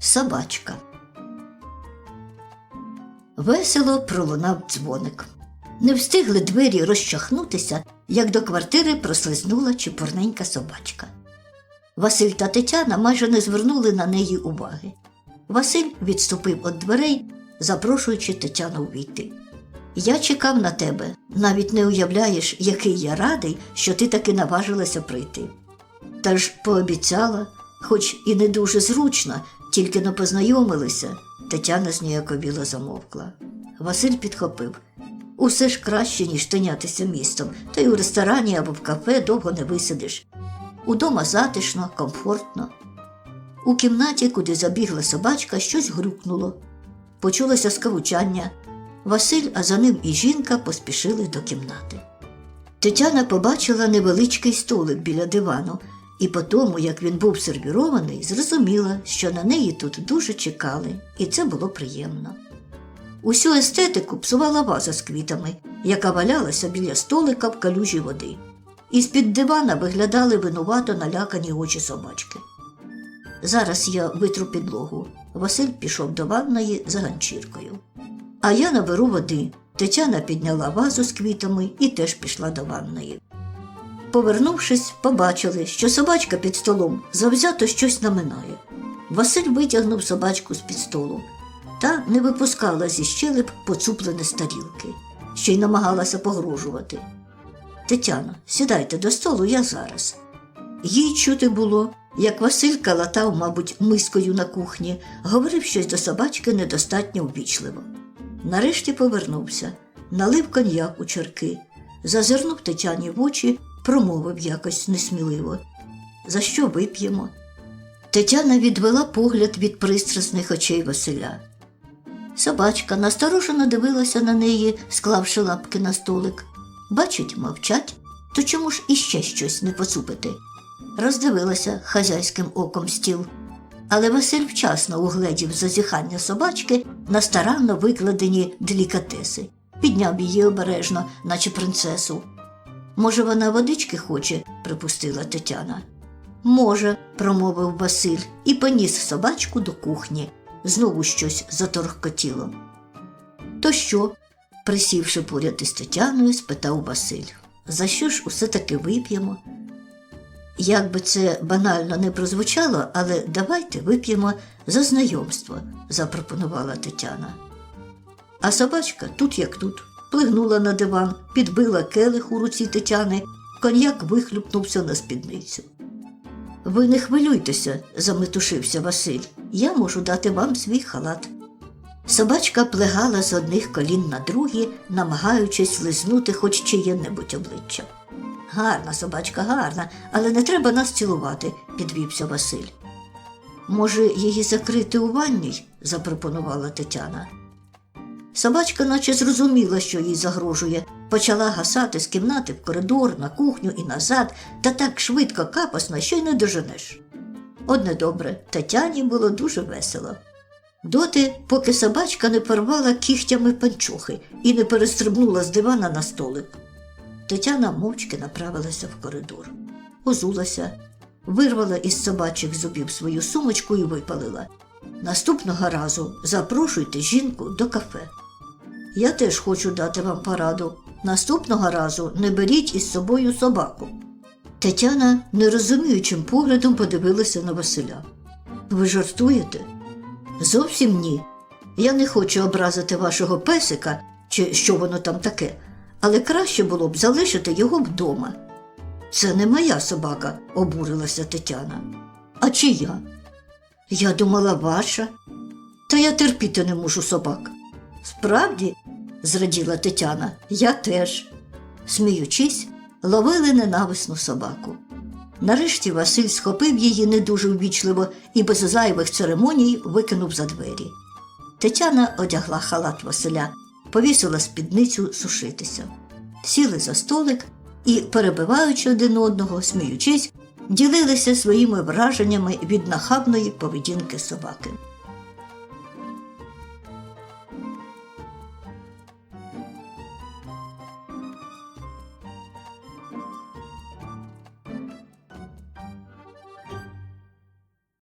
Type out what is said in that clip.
Собачка. Весело пролунав дзвоник. Не встигли двері розчахнутися, як до квартири прослизнула чепурненька собачка. Василь та Тетяна майже не звернули на неї уваги. Василь відступив від дверей, запрошуючи Тетяну увійти. Я чекав на тебе, навіть не уявляєш, який я радий, що ти таки наважилася прийти. Та ж пообіцяла, хоч і не дуже зручно, тільки но познайомилися, Тетяна зніяковіло замовкла. Василь підхопив. Усе ж краще, ніж тинятися містом, та й у ресторані або в кафе довго не висидиш. Удома затишно, комфортно. У кімнаті, куди забігла собачка, щось грюкнуло. Почулося скавучання. Василь, а за ним і жінка поспішили до кімнати. Тетяна побачила невеличкий столик біля дивану, і по тому, як він був сервірований, зрозуміла, що на неї тут дуже чекали, і це було приємно. Усю естетику псувала ваза з квітами, яка валялася біля столика в калюжі води. Із-під дивана виглядали винувато налякані очі собачки. Зараз я витру підлогу. Василь пішов до ванної за ганчіркою. А я наберу води. Тетяна підняла вазу з квітами і теж пішла до ванної. Повернувшись, побачили, що собачка під столом завзято щось наминає. Василь витягнув собачку з під столу та не випускала зі щелеп поцуплене з тарілки, ще й намагалася погрожувати. Тетяно, сідайте до столу, я зараз. Їй чути було, як Василь калатав, мабуть, мискою на кухні, говорив щось до собачки недостатньо ввічливо. Нарешті повернувся, налив коньяк у чарки, зазирнув Тетяні в очі, промовив якось несміливо. За що вип'ємо? Тетяна відвела погляд від пристрасних очей Василя. Собачка насторожено дивилася на неї, склавши лапки на столик. Бачить, мовчать, то чому ж іще щось не поцупити? Роздивилася хазяйським оком стіл. Але Василь вчасно угледів зазіхання собачки на старанно викладені делікатеси, підняв її обережно, наче принцесу. Може, вона водички хоче, припустила Тетяна. Може, промовив Василь і поніс собачку до кухні. Знову щось заторгкотіло. То що? присівши поряд із Тетяною, спитав Василь. За що ж усе таки вип'ємо? Як би це банально не прозвучало, але давайте вип'ємо за знайомство, запропонувала Тетяна. А собачка тут як тут, плигнула на диван, підбила келих у руці Тетяни, коньяк вихлюпнувся на спідницю. Ви не хвилюйтеся, заметушився Василь. Я можу дати вам свій халат. Собачка плегала з одних колін на другі, намагаючись лизнути хоч чиє-небудь обличчя. Гарна собачка, гарна, але не треба нас цілувати, підвівся Василь. Може, її закрити у ванній? запропонувала Тетяна. Собачка наче зрозуміла, що їй загрожує, почала гасати з кімнати в коридор, на кухню і назад, та так швидко капосно, що й не доженеш. Одне добре, Тетяні було дуже весело. Доти, поки собачка не порвала кігтями панчохи і не перестрибнула з дивана на столик. Тетяна мовчки направилася в коридор, озулася, вирвала із собачих зубів свою сумочку і випалила. Наступного разу запрошуйте жінку до кафе. Я теж хочу дати вам пораду. Наступного разу не беріть із собою собаку. Тетяна нерозуміючим поглядом подивилася на Василя. Ви жартуєте? Зовсім ні. Я не хочу образити вашого песика, чи що воно там таке, але краще було б залишити його вдома. Це не моя собака, обурилася Тетяна. А чия? Я думала, ваша. Та я терпіти не можу собак. Справді, зраділа Тетяна, я теж. Сміючись, ловили ненависну собаку. Нарешті Василь схопив її не дуже ввічливо і без зайвих церемоній викинув за двері. Тетяна одягла халат Василя, повісила спідницю сушитися. Сіли за столик і, перебиваючи один одного, сміючись, ділилися своїми враженнями від нахабної поведінки собаки.